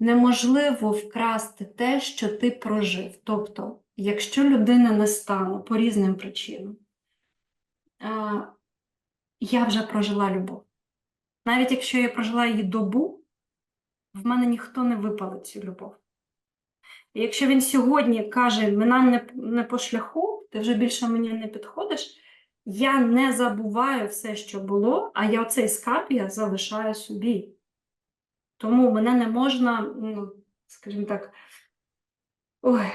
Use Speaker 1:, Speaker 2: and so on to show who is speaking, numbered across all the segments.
Speaker 1: неможливо вкрасти те, що ти прожив. Тобто, якщо людина не стане по різним причинам, я вже прожила любов. Навіть якщо я прожила її добу, в мене ніхто не випалить цю любов. І якщо він сьогодні каже, нам не, по шляху, ти вже більше мені не підходиш, я не забуваю все, що було, а я оцей скарб я залишаю собі. Тому мене не можна, ну, скажімо так, ой,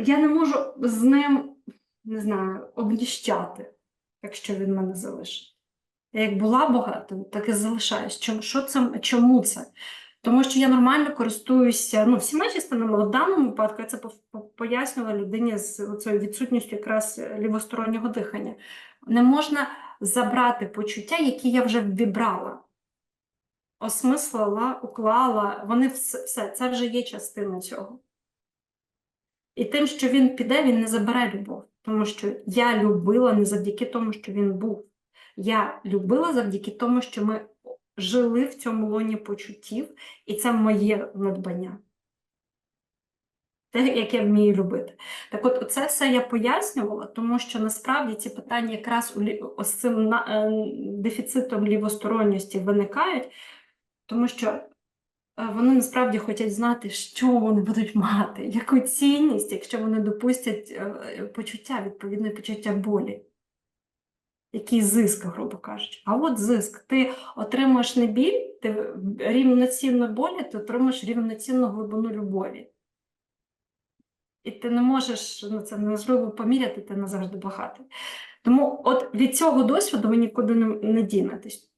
Speaker 1: я не можу з ним, не знаю, обніщати, якщо він мене залишить. Я як була багатим, так і залишаюсь. Чому, що це, чому це? Тому що я нормально користуюся ну, всіма частинами. В даному випадку я це по- по- пояснювала людині з цією відсутністю якраз лівостороннього дихання. Не можна забрати почуття, які я вже вібрала, осмислила, уклала. Вони все, все, це вже є частина цього. І тим, що він піде, він не забере любов. Тому що я любила не завдяки тому, що він був. Я любила завдяки тому, що ми жили в цьому лоні почуттів, і це моє надбання. Те, яке вмію любити. Так от, це все я пояснювала, тому що насправді ці питання якраз ось цим е, дефіцитом лівосторонності виникають, тому що е, вони насправді хочуть знати, що вони будуть мати, яку цінність, якщо вони допустять е, почуття, відповідне почуття болі. Який зиск, грубо кажучи. А от зиск. Ти отримуєш не біль, ти рівноцінно болі, ти отримуєш рівноцінну глибину любові. І ти не можеш, ну це неможливо поміряти, ти назавжди багатий. Тому от від цього досвіду ви нікуди не дінетесь.